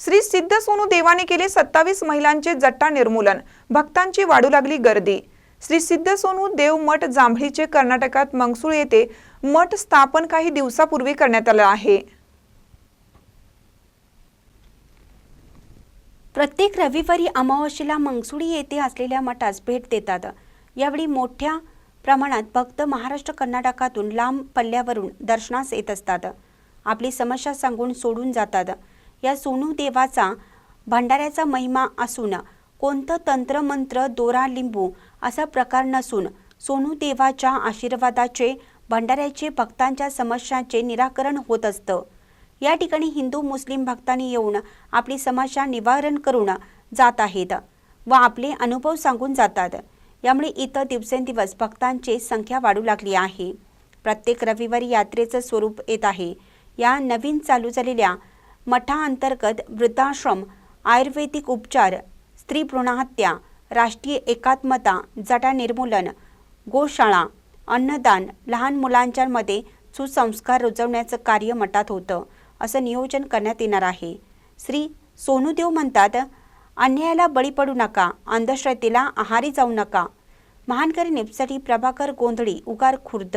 श्री सिद्ध सोनू देवाने केले सत्तावीस महिलांचे जट्टा निर्मूलन. भक्तांची वाढू लागली गर्दी. श्री सिद्ध सोनू देव मठ जांभळीचे कर्नाटकात मंगसूळ येथे मठ स्थापन काही दिवसापूर्वी करण्यात आलं आहे. प्रत्येक रविवारी अमावस्येला मंगसुळी येथे असलेल्या मठास भेट देतात. यावेळी मोठ्या प्रमाणात भक्त महाराष्ट्र कर्नाटकातून लांब पल्ल्यावरून दर्शनास येत असतात. आपली समस्या सांगून सोडून जातात. या सोनू देवाचा भंडाऱ्याचा महिमा असून कोणतं तंत्रमंत्र दोरा लिंबू असा प्रकार नसून सोनू देवाच्या आशीर्वादाचे भंडाऱ्याचे भक्तांच्या समस्यांचे निराकरण होत असतं. या ठिकाणी हिंदू मुस्लिम भक्तांनी येऊन आपली समस्या निवारण करून जात आहेत व आपले अनुभव सांगून जातात. यामुळे इथं दिवसेंदिवस भक्तांची संख्या वाढू लागली आहे. प्रत्येक रविवारी यात्रेचं स्वरूप येत आहे. या नवीन चालू झालेल्या मठाअंतर्गत वृद्धाश्रम आयुर्वेदिक उपचार स्त्री भ्रूणहत्या राष्ट्रीय एकात्मता जटा निर्मूलन गोशाळा अन्नदान लहान मुलांच्यामध्ये सुसंस्कार रुजवण्याचं कार्य मठात होतं असं नियोजन करण्यात येणार आहे. श्री सोनूदेव म्हणतात अन्यायाला बळी पडू नका अंधश्रद्धेला आहारी जाऊ नका. महानकरी नेपसाठी प्रभाकर गोंधळी उगार खुर्द